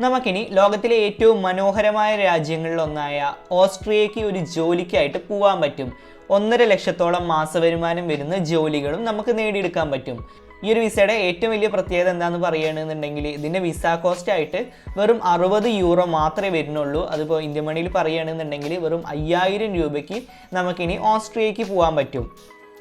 നമുക്കിനി ലോകത്തിലെ ഏറ്റവും മനോഹരമായ രാജ്യങ്ങളിലൊന്നായ ഓസ്ട്രിയയ്ക്ക് ഒരു ജോലിക്കായിട്ട് പോകാൻ പറ്റും. ഒന്നര ലക്ഷത്തോളം മാസവരുമാനം വരുന്ന ജോലികളും നമുക്ക് നേടിയെടുക്കാൻ പറ്റും. ഈ ഒരു വിസയുടെ ഏറ്റവും വലിയ പ്രത്യേകത എന്താണെന്ന് പറയുകയാണെന്നുണ്ടെങ്കിൽ ഇതിന്റെ വിസ കോസ്റ്റ് ആയിട്ട് വെറും അറുപത് യൂറോ മാത്രമേ വരുന്നുള്ളൂ. അതിപ്പോൾ ഇന്ത്യൻ മണിയിൽ പറയുകയാണെന്നുണ്ടെങ്കിൽ വെറും അയ്യായിരം രൂപയ്ക്ക് നമുക്കിനി ഓസ്ട്രിയയ്ക്ക് പോകാൻ പറ്റും.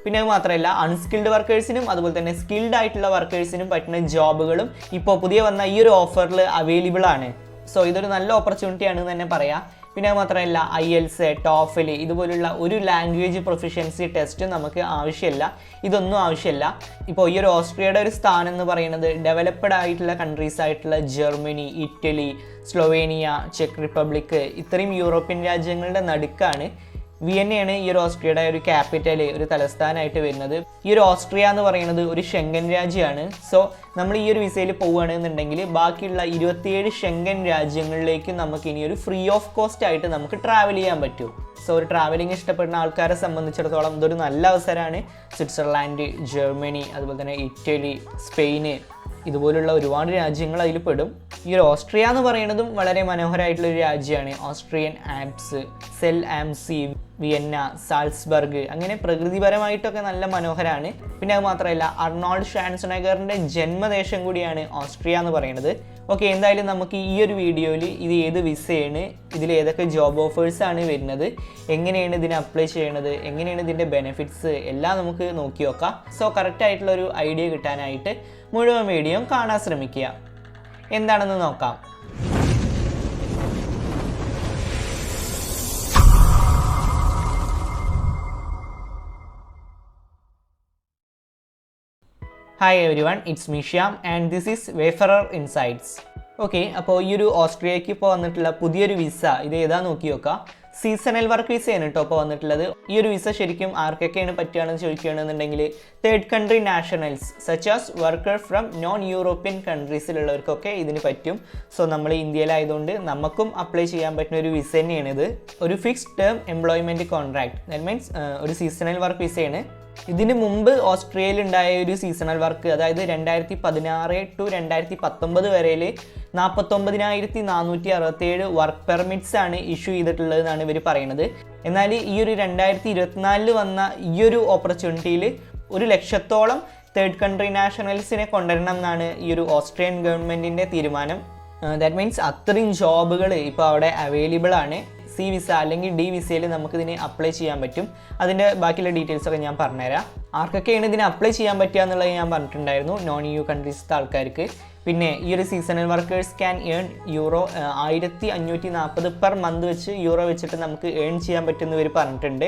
പിന്നെ അത് മാത്രമല്ല അൺസ്കിൽഡ് വർക്കേഴ്സിനും അതുപോലെ തന്നെ സ്കിൽഡ് ആയിട്ടുള്ള വർക്കേഴ്സിനും പറ്റുന്ന ജോബുകളും ഇപ്പോൾ പുതിയ വന്ന ഈ ഒരു ഓഫറിൽ അവൈലബിൾ ആണ്. സോ ഇതൊരു നല്ല ഓപ്പർച്യൂണിറ്റി ആണെന്ന് തന്നെ പറയാം. പിന്നെ മാത്രമല്ല ഐ എൽസ് ടോഫൽ ഇതുപോലുള്ള ഒരു ലാംഗ്വേജ് പ്രൊഫിഷ്യൻസി ടെസ്റ്റും നമുക്ക് ആവശ്യമില്ല. ഇതൊന്നും ആവശ്യമില്ല. ഇപ്പോൾ ഈ ഒരു ഓസ്ട്രിയയുടെ ഒരു സ്ഥാനം എന്ന് പറയുന്നത് ഡെവലപ്ഡ് ആയിട്ടുള്ള കൺട്രീസ് ആയിട്ടുള്ള ജർമ്മനി ഇറ്റലി സ്ലൊവേനിയ ചെക്ക് റിപ്പബ്ലിക് ഇത്രയും യൂറോപ്യൻ രാജ്യങ്ങളുടെ നടുക്കാണ്. വിയന്നയാണ് ഈ ഒരു ഓസ്ട്രിയയുടെ ഒരു ക്യാപിറ്റൽ ഒരു തലസ്ഥാനമായിട്ട് വരുന്നത്. ഈ ഒരു ഓസ്ട്രിയ എന്ന് പറയുന്നത് ഒരു ഷെങ്കൻ രാജ്യമാണ്. സോ നമ്മൾ ഈ ഒരു വിസയിൽ പോവുകയാണെന്നുണ്ടെങ്കിൽ ബാക്കിയുള്ള ഇരുപത്തിയേഴ് ഷെങ്കൻ രാജ്യങ്ങളിലേക്ക് നമുക്ക് ഇനി ഒരു ഫ്രീ ഓഫ് കോസ്റ്റ് ആയിട്ട് നമുക്ക് ട്രാവൽ ചെയ്യാൻ പറ്റും. സോ ഒരു ട്രാവലിംഗ് ഇഷ്ടപ്പെടുന്ന ആൾക്കാരെ സംബന്ധിച്ചിടത്തോളം ഇതൊരു നല്ല അവസരമാണ്. സ്വിറ്റ്സർലാൻഡ് ജർമ്മനി അതുപോലെ തന്നെ ഇറ്റലി സ്പെയിന് ഇതുപോലുള്ള ഒരുപാട് രാജ്യങ്ങൾ അതിൽ പെടും. ഈ ഒരു ഓസ്ട്രിയ എന്ന് പറയുന്നതും വളരെ മനോഹരമായിട്ടുള്ള ഒരു രാജ്യമാണ്. Austrian Alps Zell am See Vienna Salzburg അങ്ങനെ പ്രകൃതിപരമായിട്ടൊക്കെ നല്ല മനോഹരമാണ് പിന്നെ അത് മാത്രമല്ല അർണോൾഡ് ഷാൻസണഗറിന്റെ ജന്മദേശം കൂടിയാണ് ഓസ്ട്രിയ എന്ന് പറയുന്നത്. ഓക്കെ എന്തായാലും നമുക്ക് ഈ ഒരു വീഡിയോയിൽ ഇത് ഏത് വിസയാണ് ഇതിൽ ഏതൊക്കെ ജോബ് ഓഫേഴ്സ് ആണ് വരുന്നത് എങ്ങനെയാണ് ഇതിന് അപ്ലൈ ചെയ്യണത് എങ്ങനെയാണ് ഇതിന്റെ ബെനിഫിറ്റ്സ് എല്ലാം നമുക്ക് നോക്കി നോക്കാം. സോ കറക്റ്റ് ആയിട്ടുള്ള ഒരു ഐഡിയ കിട്ടാനായിട്ട് മുഴുവൻ വീഡിയോയും കാണാൻ ശ്രമിക്കുക. എന്താണെന്ന് നോക്കാം. Hi everyone it's Mishyam and this is Wayfarer Insights okay അപ്പോൾ ഈ ഒരു ഓസ്ട്രേലിയക്ക് ഇപ്പോൾ വന്നിട്ടുള്ള പുതിയൊരു വിസ ഇത് ഏതാ നോക്കി നോക്കാം? സീസണൽ വർക്ക് വിസയാണ് കേട്ടോ ഇപ്പോൾ വന്നിട്ടുള്ളത്. ഈ ഒരു വിസ ശരിക്കും ആർക്കൊക്കെയാണ് പറ്റുകയാണെന്ന് ചോദിക്കുകയാണെന്നുണ്ടെങ്കിൽ third country nationals such as worker from non European കൺട്രീസിലുള്ളവർക്കൊക്കെ ഇതിന് പറ്റും. സോ നമ്മൾ ഇന്ത്യയിലായതുകൊണ്ട് നമുക്കും അപ്ലൈ ചെയ്യാൻ പറ്റുന്ന ഒരു വിസ തന്നെയാണിത്. ഒരു fixed term employment contract that means ഒരു സീസണൽ വർക്ക് വിസയാണ് ഇതിന് മുമ്പ് ഓസ്ട്രേലിയയിൽ ഉണ്ടായ ഒരു സീസണൽ വർക്ക് അതായത് രണ്ടായിരത്തി പതിനാറ് ടു രണ്ടായിരത്തി പത്തൊമ്പത് വരെയിൽ നാൽപ്പത്തൊമ്പതിനായിരത്തി നാനൂറ്റി അറുപത്തേഴ് വർക്ക് പെർമിറ്റ്സ് ആണ് ഇഷ്യൂ ചെയ്തിട്ടുള്ളത് എന്നാണ് ഇവർ പറയുന്നത്. എന്നാൽ ഈ ഒരു രണ്ടായിരത്തി ഇരുപത്തിനാലിൽ വന്ന ഈ ഒരു ഓപ്പർച്യൂണിറ്റിയിൽ ഒരു ലക്ഷത്തോളം തേർഡ് കൺട്രി നാഷണൽസിനെ കൊണ്ടുവരണം എന്നാണ് ഈ ഒരു ഓസ്ട്രിയൻ ഗവൺമെന്റിന്റെ തീരുമാനം. ദാറ്റ് മീൻസ് അത്രയും ജോബുകൾ ഇപ്പോൾ അവിടെ അവൈലബിൾ ആണ്. സി വിസ അല്ലെങ്കിൽ ഡി വിസയിൽ നമുക്കിതിന് അപ്ലൈ ചെയ്യാൻ പറ്റും. അതിന്റെ ബാക്കിയുള്ള ഡീറ്റെയിൽസ് ഒക്കെ ഞാൻ പറഞ്ഞുതരാം. ആർക്കൊക്കെയാണ് ഇതിന് അപ്ലൈ ചെയ്യാൻ പറ്റുക എന്നുള്ളത് ഞാൻ പറഞ്ഞിട്ടുണ്ടായിരുന്നു. നോൺ യു കൺട്രീസിലത്തെ ആൾക്കാർക്ക്. പിന്നെ ഈ ഒരു seasonal workers can earn euro ആയിരത്തി അഞ്ഞൂറ്റി നാൽപ്പത് പെർ മന്ത് വെച്ച് യൂറോ വെച്ചിട്ട് നമുക്ക് ഏൺ ചെയ്യാൻ പറ്റുന്നവർ പറഞ്ഞിട്ടുണ്ട്.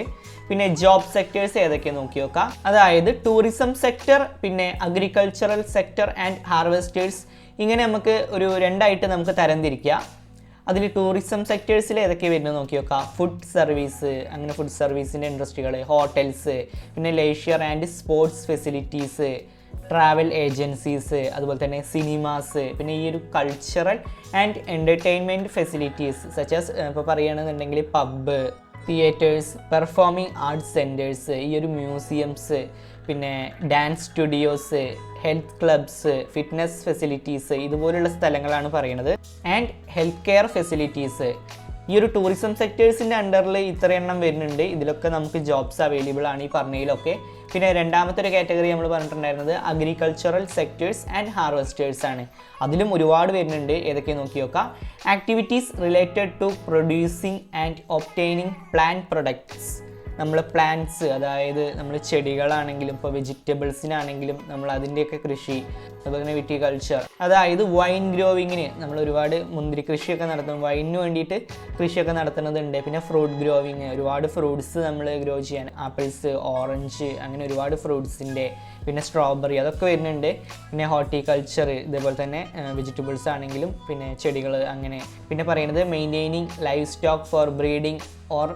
പിന്നെ ജോബ് സെക്ടേഴ്സ് ഏതൊക്കെ നോക്കി നോക്കാം. അതായത് ടൂറിസം സെക്ടർ പിന്നെ അഗ്രികൾച്ചറൽ സെക്ടർ ആൻഡ് ഹാർവെസ്റ്റേഴ്സ് ഇങ്ങനെ നമുക്ക് ഒരു രണ്ടായിട്ട് നമുക്ക് തരംതിരിക്കാം. അതിൽ ടൂറിസം സെക്ടേഴ്സിൽ ഏതൊക്കെ വരുന്നത് നോക്കി നോക്കാം ഫുഡ് സർവീസ് അങ്ങനെ ഫുഡ് സർവീസിന്റെ ഇൻഡസ്ട്രികൾ ഹോട്ടൽസ് പിന്നെ leisure and sports facilities travel agencies അതുപോലെ തന്നെ സിനിമാസ് പിന്നെ ഈ ഒരു cultural and entertainment facilities such as ഇപ്പോൾ പറയുകയാണെന്നുണ്ടെങ്കിൽ pub theatres performing arts centres ഈ ഒരു മ്യൂസിയംസ് പിന്നെ dance studios health clubs fitness facilities ഇതുപോലുള്ള സ്ഥലങ്ങളാണ് പറയുന്നത്. ആൻഡ് ഹെൽത്ത് കെയർ ഫെസിലിറ്റീസ് ഈ ഒരു ടൂറിസം സെക്ടേഴ്സിന്റെ അണ്ടറിൽ ഇത്ര എണ്ണം വരുന്നുണ്ട്. ഇതിലൊക്കെ നമുക്ക് ജോബ്സ് അവൈലബിൾ ആണ് ഈ പറഞ്ഞതിലൊക്കെ. പിന്നെ രണ്ടാമത്തെ ഒരു കാറ്റഗറി നമ്മൾ പറഞ്ഞിട്ടുണ്ടായിരുന്നത് അഗ്രികൾച്ചറൽ സെക്ടേഴ്സ് ആൻഡ് ഹാർവെസ്റ്റേഴ്സ് ആണ്. അതിലും ഒരുപാട് വരുന്നുണ്ട്. ഏതൊക്കെ നോക്കി നോക്കാം. Activities related to producing and obtaining plant products നമ്മൾ പ്ലാന്റ്സ് അതായത് നമ്മൾ ചെടികളാണെങ്കിലും ഇപ്പോൾ വെജിറ്റബിൾസിനാണെങ്കിലും നമ്മൾ അതിന്റെയൊക്കെ കൃഷി അതുപോലെ തന്നെ വിറ്റികൾച്ചർ അതായത് വൈൻ ഗ്രോവിങ്ങിന് നമ്മൾ ഒരുപാട് മുന്തിരി കൃഷിയൊക്കെ നടത്തും വൈനിന് വേണ്ടിയിട്ട് കൃഷിയൊക്കെ നടത്തുന്നതുണ്ട് പിന്നെ ഫ്രൂട്ട് ഗ്രോവിങ് ഒരുപാട് ഫ്രൂട്ട്സ് നമ്മൾ ഗ്രോ ചെയ്യാൻ. ആപ്പിൾസ് ഓറഞ്ച് അങ്ങനെ ഒരുപാട് ഫ്രൂട്ട്സിന്റെ പിന്നെ സ്ട്രോബെറി അതൊക്കെ വരുന്നുണ്ട്. പിന്നെ ഹോർട്ടിക്കൾച്ചർ ഇതേപോലെ തന്നെ വെജിറ്റബിൾസ് ആണെങ്കിലും പിന്നെ ചെടികൾ അങ്ങനെ. പിന്നെ പറയുന്നത് maintaining livestock for breeding or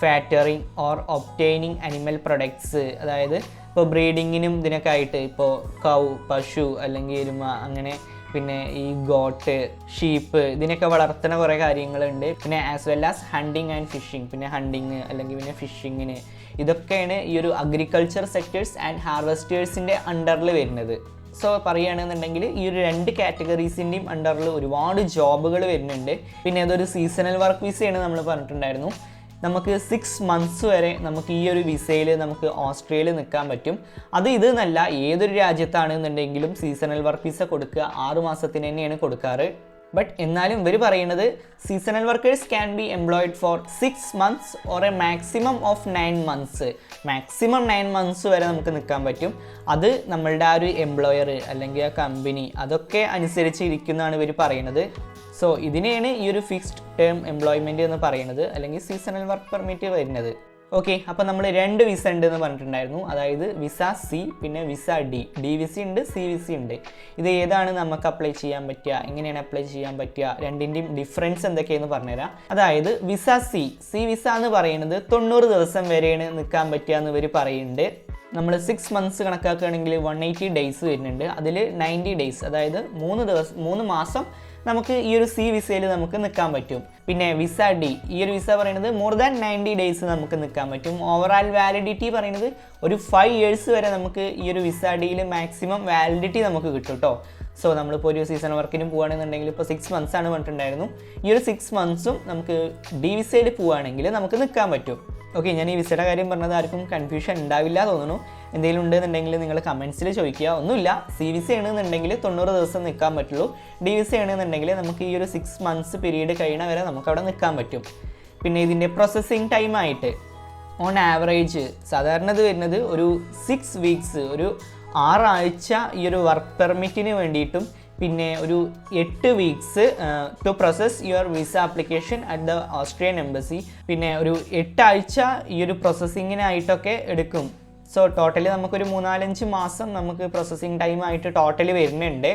fattening or obtaining animal products അതായത് ഇപ്പോൾ ബ്രീഡിങ്ങിനും ഇതിനൊക്കെ ആയിട്ട് ഇപ്പോൾ കൗ പശു അല്ലെങ്കിൽ എരുമ അങ്ങനെ പിന്നെ ഈ ഗോട്ട് ഷീപ്പ് ഇതിനൊക്കെ വളർത്തുന്ന കുറേ കാര്യങ്ങളുണ്ട്. പിന്നെ as well as hunting and fishing പിന്നെ ഹണ്ടിങ് അല്ലെങ്കിൽ പിന്നെ ഫിഷിങ്ങിന് ഇതൊക്കെയാണ് ഈ ഒരു അഗ്രികൾച്ചർ സെക്ടേഴ്സ് ആൻഡ് ഹാർവെസ്റ്റേഴ്സിന്റെ അണ്ടറിൽ വരുന്നത്. സോ പറയുകയാണെന്നുണ്ടെങ്കിൽ ഈ ഒരു രണ്ട് കാറ്റഗറീസിന്റെയും അണ്ടറിൽ ഒരുപാട് ജോബുകൾ വരുന്നുണ്ട്. പിന്നെ അതൊരു സീസണൽ വർക്ക് വിസയാണ് നമ്മൾ പറഞ്ഞിട്ടുണ്ടായിരുന്നു. നമുക്ക് സിക്സ് മന്ത്സ് വരെ നമുക്ക് ഈ ഒരു വിസയിൽ നമുക്ക് ഓസ്ട്രേലിയയിൽ നിൽക്കാൻ പറ്റും. അത് ഇത് എന്നല്ല ഏതൊരു രാജ്യത്താണെന്നുണ്ടെങ്കിലും സീസണൽ വർക്ക് വിസ കൊടുക്കുക ആറ് മാസത്തിന് തന്നെയാണ് കൊടുക്കാറ്. ബട്ട് എന്നാലും ഇവർ പറയുന്നത് seasonal workers can be employed for six months or a maximum of nine months maximum nine months വരെ നമുക്ക് നിൽക്കാൻ പറ്റും. അത് നമ്മളുടെ ആ ഒരു എംപ്ലോയർ അല്ലെങ്കിൽ ആ കമ്പനി അതൊക്കെ അനുസരിച്ച് ഇരിക്കുന്നതാണ് ഇവർ പറയുന്നത്. സോ ഇതിനെയാണ് ഈ ഒരു ഫിക്സ്ഡ് ടേം എംപ്ലോയ്മെന്റ് എന്ന് പറയുന്നത് അല്ലെങ്കിൽ സീസണൽ വർക്ക് പെർമിറ്റ് വരുന്നത്. ഓക്കെ അപ്പോൾ നമ്മൾ രണ്ട് വിസ ഉണ്ട് എന്ന് പറഞ്ഞിട്ടുണ്ടായിരുന്നു. അതായത് വിസ സി പിന്നെ വിസ ഡി ഡി വിസ ഉണ്ട് സി വിസ ഉണ്ട്. ഇത് ഏതാണ് നമുക്ക് അപ്ലൈ ചെയ്യാൻ പറ്റുക? എങ്ങനെയാണ് അപ്ലൈ ചെയ്യാൻ പറ്റുക? രണ്ടിന്റെയും ഡിഫറൻസ് എന്തൊക്കെയെന്ന് പറഞ്ഞുതരാം. അതായത് വിസ സി സി വിസ എന്ന് പറയുന്നത് തൊണ്ണൂറ് ദിവസം വരെയാണ് നിൽക്കാൻ പറ്റുക എന്ന് ഇവർ പറയുന്നുണ്ട്. നമ്മൾ സിക്സ് മന്ത്സ് കണക്കാക്കുകയാണെങ്കിൽ വൺ എയ്റ്റി ഡേയ്സ് വരുന്നുണ്ട്. അതിൽ നയന്റി ഡേയ്സ് അതായത് മൂന്ന് ദിവസം മൂന്ന് മാസം നമുക്ക് ഈ ഒരു സി വിസയിൽ നമുക്ക് നിൽക്കാൻ പറ്റും. പിന്നെ വിസ ഡി ഈ ഒരു വിസ പറയുന്നത് മോർ ദാൻ നയന്റി ഡേയ്സ് നമുക്ക് നിൽക്കാൻ പറ്റും. ഓവറാൾ വാലിഡിറ്റി പറയുന്നത് ഒരു ഫൈവ് ഇയേഴ്സ് വരെ നമുക്ക് ഈ ഒരു വിസ ഡിയിൽ മാക്സിമം വാലിഡിറ്റി നമുക്ക് കിട്ടും കേട്ടോ സോ നമ്മളിപ്പോൾ ഒരു സീസൺ വർക്കിന് പോവുകയാണെന്നുണ്ടെങ്കിൽ ഇപ്പോൾ സിക്സ് മന്ത്സ് ആണ് പറഞ്ഞിട്ടുണ്ടായിരുന്നു. ഈ ഒരു സിക്സ് മന്ത്സും നമുക്ക് ഡി വിസയിൽ പോവുകയാണെങ്കിൽ നമുക്ക് നിൽക്കാൻ പറ്റും. ഓക്കെ ഞാൻ ഈ വിസയുടെ കാര്യം പറഞ്ഞത് ആർക്കും കൺഫ്യൂഷൻ ഉണ്ടാവില്ല തോന്നുന്നു. എന്തെങ്കിലും ഉണ്ടെന്നുണ്ടെങ്കിൽ നിങ്ങൾ കമൻസിൽ ചോദിക്കുക. ഒന്നുമില്ല. സി വി സി ആണെന്നുണ്ടെങ്കിൽ തൊണ്ണൂറ് ദിവസം നിൽക്കാൻ പറ്റുള്ളൂ. ഡി വി സി ആണെന്നുണ്ടെങ്കിൽ നമുക്ക് ഈ ഒരു സിക്സ് മന്ത്സ് പീരീഡ് കഴിയണ വരെ നമുക്ക് അവിടെ നിൽക്കാൻ പറ്റും. പിന്നെ ഇതിന്റെ പ്രോസസ്സിങ് ടൈം ആയിട്ട് ഓൺ ആവറേജ് സാധാരണ ഇത് വരുന്നത് ഒരു സിക്സ് വീക്സ് ഒരു ആറാഴ്ച ഈ ഒരു വർക്ക് പെർമിറ്റിന് വേണ്ടിയിട്ടും പിന്നെ ഒരു എട്ട് weeks to process your visa application at the Austrian embassy പിന്നെ ഒരു എട്ടാഴ്ച ഈ ഒരു പ്രോസസ്സിങ്ങിനായിട്ടൊക്കെ എടുക്കും. സോ ടോട്ടലി നമുക്കൊരു മൂന്നാലഞ്ച് മാസം നമുക്ക് പ്രോസസ്സിങ് ടൈം ആയിട്ട് ടോട്ടലി വരുന്നുണ്ട്.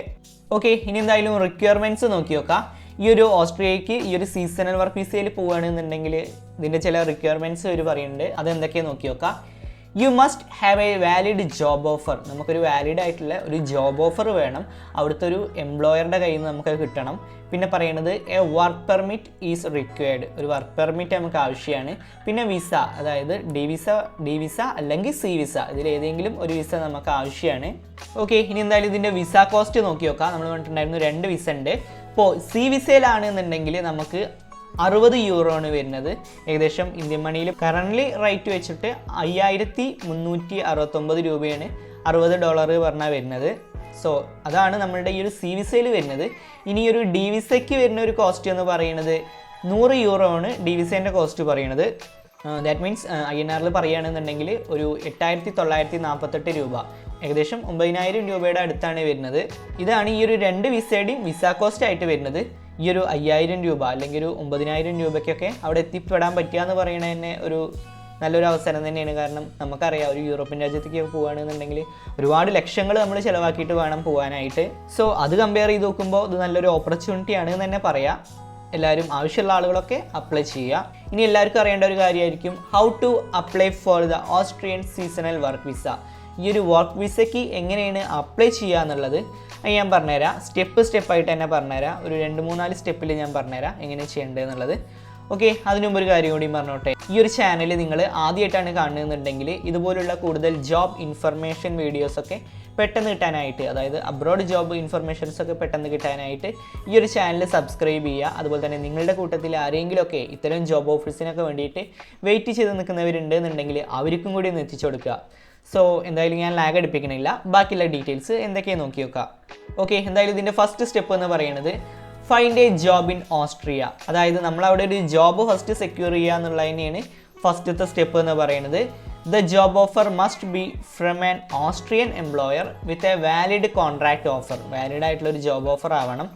ഓക്കെ ഇനി എന്തായാലും റിക്വയർമെന്റ്സ് നോക്കി നോക്കാം. ഈ ഒരു ഓസ്ട്രേലിയക്ക് ഈ ഒരു സീസണൽ വർക്ക് വിസയിൽ പോവുകയാണെന്നുണ്ടെങ്കിൽ ഇതിന്റെ ചില റിക്വയർമെന്റ്സ് അവർ പറയുന്നുണ്ട്. അതെന്തൊക്കെയാണ് നോക്കി നോക്കാം. You must have a valid job offer നമുക്കൊരു വാലിഡ് ആയിട്ടുള്ള ഒരു ജോബ് ഓഫർ വേണം. അവിടുത്തെ ഒരു എംപ്ലോയറുടെ കയ്യിൽ നിന്ന് നമുക്ക് കിട്ടണം. പിന്നെ പറയുന്നത് a work permit is required ഒരു വർക്ക് പെർമിറ്റ് നമുക്ക് ആവശ്യമാണ്. പിന്നെ വിസ അതായത് ഡി വിസ ഡി വിസ അല്ലെങ്കിൽ സി വിസ ഇതിൽ ഏതെങ്കിലും ഒരു വിസ നമുക്ക് ആവശ്യമാണ്. ഓക്കെ ഇനി എന്തായാലും ഇതിന്റെ വിസ കോസ്റ്റ് നോക്കി നോക്കാം. നമ്മൾ പറഞ്ഞിട്ടുണ്ടായിരുന്നു രണ്ട് വിസ ഉണ്ട്. ഇപ്പോൾ സി വിസയിലാണെന്നുണ്ടെങ്കിൽ നമുക്ക് അറുപത് യൂറോ ആണ് വരുന്നത്. ഏകദേശം ഇന്ത്യൻ മണിയിൽ കറന്റ്ലി റേറ്റ് വെച്ചിട്ട് അയ്യായിരത്തി മുന്നൂറ്റി അറുപത്തൊമ്പത് രൂപയാണ് അറുപത് ഡോളർ പറഞ്ഞാൽ വരുന്നത്. സോ അതാണ് നമ്മളുടെ ഈ ഒരു സി വിസയിൽ വരുന്നത്. ഇനി ഒരു ഡി വിസയ്ക്ക് വരുന്ന ഒരു കോസ്റ്റ് എന്ന് പറയുന്നത് നൂറ് യൂറോ ആണ് ഡി വിസേന്റെ കോസ്റ്റ് പറയുന്നത് ദാറ്റ് മീൻസ് ഐ എൻ ആറിൽ പറയുകയാണെന്നുണ്ടെങ്കിൽ ഒരു എട്ടായിരത്തി തൊള്ളായിരത്തി നാൽപ്പത്തെട്ട് രൂപ. ഏകദേശം ഒമ്പതിനായിരം രൂപയുടെ അടുത്താണ് വരുന്നത്. ഇതാണ് ഈ ഒരു രണ്ട് വിസയുടെയും വിസ കോസ്റ്റ് ആയിട്ട് വരുന്നത്. ഈ ഒരു അയ്യായിരം രൂപ അല്ലെങ്കിൽ ഒരു ഒമ്പതിനായിരം രൂപയ്ക്കൊക്കെ അവിടെ എത്തിപ്പെടാൻ പറ്റുക എന്ന് പറയുന്നത് തന്നെ ഒരു നല്ലൊരു അവസരം തന്നെയാണ്. കാരണം നമുക്കറിയാം ഒരു യൂറോപ്യൻ രാജ്യത്തേക്ക് പോവുകയാണെന്നുണ്ടെങ്കിൽ ഒരുപാട് ലക്ഷങ്ങൾ നമ്മൾ ചിലവാക്കിയിട്ട് വേണം പോകാനായിട്ട് സോ അത് കമ്പയർ ചെയ്ത് നോക്കുമ്പോൾ ഇത് നല്ലൊരു ഓപ്പർച്യൂണിറ്റി ആണ് തന്നെ പറയാം. എല്ലാവരും ആവശ്യമുള്ള ആളുകളൊക്കെ അപ്ലൈ ചെയ്യുക. ഇനി എല്ലാവർക്കും അറിയേണ്ട ഒരു കാര്യമായിരിക്കും how to apply for the Austrian seasonal work visa ഈ ഒരു വർക്ക് വിസയ്ക്ക് എങ്ങനെയാണ് അപ്ലൈ ചെയ്യുക എന്നുള്ളത് ഞാൻ പറഞ്ഞുതരാം. സ്റ്റെപ്പ് സ്റ്റെപ്പായിട്ട് തന്നെ പറഞ്ഞുതരാം. ഒരു രണ്ട് മൂന്നാൽ സ്റ്റെപ്പിൽ ഞാൻ പറഞ്ഞുതരാം എങ്ങനെ ചെയ്യേണ്ടത് എന്നുള്ളത്. ഓക്കെ അതിനു മുമ്പ് ഒരു കാര്യം കൂടി പറഞ്ഞോട്ടെ. ഈ ഒരു ചാനൽ നിങ്ങൾ ആദ്യമായിട്ടാണ് കാണുന്നുണ്ടെങ്കിൽ ഇതുപോലുള്ള കൂടുതൽ ജോബ് ഇൻഫർമേഷൻ വീഡിയോസൊക്കെ പെട്ടെന്ന് കിട്ടാനായിട്ട് അതായത് അബ്രോഡ് ജോബ് ഇൻഫർമേഷൻസ് ഒക്കെ പെട്ടെന്ന് കിട്ടാനായിട്ട് ഈ ഒരു ചാനൽ സബ്സ്ക്രൈബ് ചെയ്യുക. അതുപോലെ തന്നെ നിങ്ങളുടെ കൂട്ടത്തിൽ ആരെങ്കിലുമൊക്കെ ഇത്തരം ജോബ് ഓഫീസിനൊക്കെ വേണ്ടിയിട്ട് വെയിറ്റ് ചെയ്ത് നിൽക്കുന്നവരുണ്ട് എന്നുണ്ടെങ്കിൽ അവർക്കും കൂടി ഒന്ന് എത്തിച്ചു കൊടുക്കുക. സോ എന്തായാലും ഞാൻ ലാഗ് അടിപ്പിക്കണില്ല ബാക്കിയുള്ള ഡീറ്റെയിൽസ് എന്തൊക്കെയാണ് നോക്കി നോക്കാം ഓക്കെ എന്തായാലും ഇതിന്റെ ഫസ്റ്റ് സ്റ്റെപ്പ് എന്ന് പറയുന്നത് find a job in Austria അതായത് നമ്മൾ അവിടെ ഒരു ജോബ് ഫസ്റ്റ് സെക്യൂർ ചെയ്യുക എന്നുള്ളത് തന്നെയാണ് ഫസ്റ്റത്തെ സ്റ്റെപ്പ് എന്ന് പറയുന്നത്. The job offer must be from an Austrian employer with a valid contract offer valid ആയിട്ടുള്ള ഒരു ജോബ് ഓഫർ ആവണം.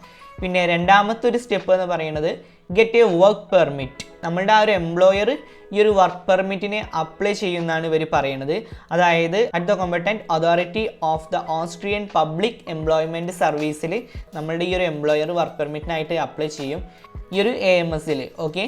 പിന്നെ രണ്ടാമത്തെ ഒരു സ്റ്റെപ്പ് എന്ന് പറയുന്നത് ഗെറ്റ് എ വർക്ക് പെർമിറ്റ് നമ്മളുടെ ആ ഒരു എംപ്ലോയർ ഈ ഒരു വർക്ക് പെർമിറ്റിനെ അപ്ലൈ ചെയ്യുന്നതാണ് ഇവർ പറയുന്നത്. അതായത് at the competent authority of the Austrian public employment സർവീസിൽ നമ്മളുടെ ഈ ഒരു എംപ്ലോയർ വർക്ക് പെർമിറ്റിനായിട്ട് അപ്ലൈ ചെയ്യും. ഈ ഒരു എ എം എസിൽ ഓക്കെ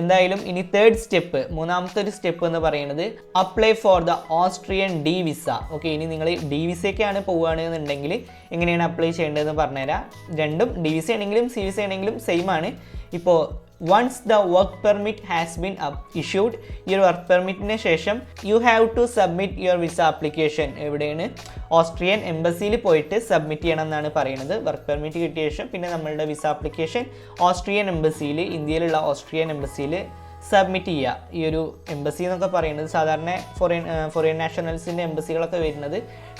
എന്തായാലും ഇനി തേർഡ് സ്റ്റെപ്പ് മൂന്നാമത്തെ ഒരു സ്റ്റെപ്പ് എന്ന് പറയുന്നത് apply for the Austrian D visa okay ഇനി നിങ്ങൾ ഡി വിസയ്ക്കാണ് പോവുകയാണെന്നുണ്ടെങ്കിൽ എങ്ങനെയാണ് അപ്ലൈ ചെയ്യേണ്ടതെന്ന് പറഞ്ഞുതരാം. രണ്ടും ഡി വിസ ആണെങ്കിലും സി വിസ ആണെങ്കിലും സെയിം ആണ്. ഇപ്പോൾ once the work permit has been issued ഈ ഒരു വർക്ക് പെർമിറ്റിന് ശേഷം you have to submit your visa application എവിടെയാണ്? ഓസ്ട്രിയൻ എംബസിയിൽ പോയിട്ട് സബ്മിറ്റ് ചെയ്യണം എന്നാണ് പറയുന്നത്. വർക്ക് പെർമിറ്റ് കിട്ടിയ ശേഷം പിന്നെ നമ്മളുടെ വിസ ആപ്ലിക്കേഷൻ ഓസ്ട്രിയൻ എംബസിയിൽ ഇന്ത്യയിലുള്ള ഓസ്ട്രിയൻ എംബസിയിൽ സബ്മിറ്റ് ചെയ്യുക. ഈ ഒരു എംബസി എന്നൊക്കെ പറയുന്നത് സാധാരണ ഫോറിൻ ഫോറിൻ നാഷണൽസിന്റെ എംബസികളൊക്കെ വരുന്നത്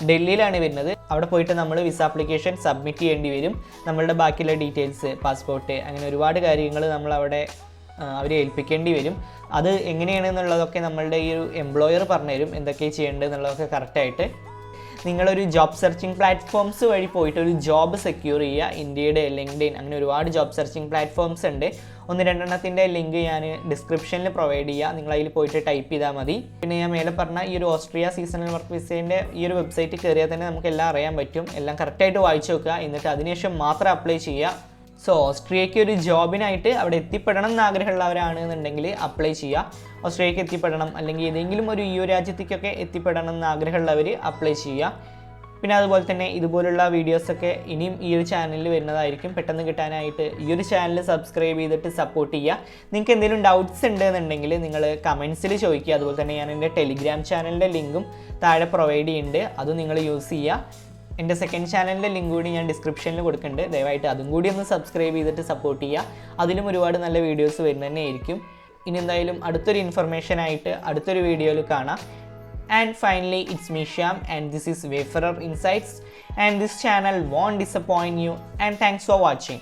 ഡൽഹിയിലാണ് വരുന്നത്. അവിടെ പോയിട്ട് നമ്മൾ വിസ ആപ്ലിക്കേഷൻ സബ്മിറ്റ് ചെയ്യേണ്ടി വരും. നമ്മളുടെ ബാക്കിയുള്ള ഡീറ്റെയിൽസ് പാസ്പോർട്ട് അങ്ങനെ ഒരുപാട് കാര്യങ്ങൾ നമ്മൾ അവിടെ അവരെ ഏൽപ്പിക്കേണ്ടി വരും. അത് എങ്ങനെയാണെന്നുള്ളതൊക്കെ നമ്മളുടെ ഈ ഒരു എംപ്ലോയർ പറഞ്ഞുതരും. എന്തൊക്കെ ചെയ്യേണ്ടത് എന്നുള്ളതൊക്കെ കറക്റ്റായിട്ട് നിങ്ങളൊരു ജോബ് സെർച്ചിങ് പ്ലാറ്റ്ഫോംസ് വഴി പോയിട്ട് ഒരു ജോബ് സെക്യൂർ ചെയ്യുക. ഇന്ത്യയുടെ ലിങ്ക്ഡിൻ അങ്ങനെ ഒരുപാട് ജോബ് സെർച്ചിങ് പ്ലാറ്റ്ഫോംസ് ഉണ്ട്. ഒന്ന് രണ്ടെണ്ണത്തിന്റെ ലിങ്ക് ഞാൻ ഡിസ്ക്രിപ്ഷനിൽ പ്രൊവൈഡ് ചെയ്യുക നിങ്ങൾ അതിൽ പോയിട്ട് ടൈപ്പ് ചെയ്താൽ മതി. പിന്നെ ഞാൻ മേലെ പറഞ്ഞ ഈ ഒരു ഓസ്ട്രിയ സീസണൽ വർക്ക് വിസേന്റെ ഈ ഒരു വെബ്സൈറ്റ് കയറിയാൽ തന്നെ നമുക്ക് എല്ലാം അറിയാൻ പറ്റും. എല്ലാം കറക്റ്റായിട്ട് വായിച്ചു നോക്കുക. എന്നിട്ട് അതിനുശേഷം മാത്രം അപ്ലൈ ചെയ്യുക. സോ ഓസ്ട്രിയയ്ക്ക് ഒരു ജോബിനായിട്ട് അവിടെ എത്തിപ്പെടണം എന്ന് ആഗ്രഹമുള്ളവരാണ് എന്നുണ്ടെങ്കിൽ അപ്ലൈ ചെയ്യുക. ഓസ്ട്രിയയ്ക്ക് എത്തിപ്പെടണം. അല്ലെങ്കിൽ ഏതെങ്കിലും ഒരു യു രാജ്യത്തേക്കൊക്കെ എത്തിപ്പെടണം എന്ന് ആഗ്രഹമുള്ളവർ അപ്ലൈ ചെയ്യുക. പിന്നെ അതുപോലെ തന്നെ ഇതുപോലുള്ള വീഡിയോസൊക്കെ ഇനിയും ഈ ഒരു ചാനലിൽ വരുന്നതായിരിക്കും. പെട്ടെന്ന് കിട്ടാനായിട്ട് ഈ ഒരു ചാനൽ സബ്സ്ക്രൈബ് ചെയ്തിട്ട് സപ്പോർട്ട് ചെയ്യുക. നിങ്ങൾക്ക് എന്തെങ്കിലും ഡൗട്ട്സ് ഉണ്ട് എന്നുണ്ടെങ്കിൽ നിങ്ങൾ കമൻസിൽ ചോദിക്കുക. അതുപോലെ തന്നെ ഞാൻ എന്റെ ടെലിഗ്രാം ചാനലിന്റെ ലിങ്കും താഴെ പ്രൊവൈഡ് ചെയ്യുന്നുണ്ട്. അതും നിങ്ങൾ യൂസ് ചെയ്യുക. എന്റെ സെക്കൻഡ് ചാനലിന്റെ ലിങ്ക് കൂടി ഞാൻ ഡിസ്ക്രിപ്ഷനിൽ കൊടുക്കുന്നുണ്ട്. ദയവായിട്ട് അതും കൂടി ഒന്ന് സബ്സ്ക്രൈബ് ചെയ്തിട്ട് സപ്പോർട്ട് ചെയ്യുക. അതിലും ഒരുപാട് നല്ല വീഡിയോസ് വരുന്ന തന്നെ ആയിരിക്കും ഇനി എന്തായാലും അടുത്തൊരു ഇൻഫർമേഷൻ ആയിട്ട് അടുത്തൊരു വീഡിയോയിൽ കാണാം. And finally it's me Shyam and this is Wayfarer Insights and this channel won't disappoint you and thanks for watching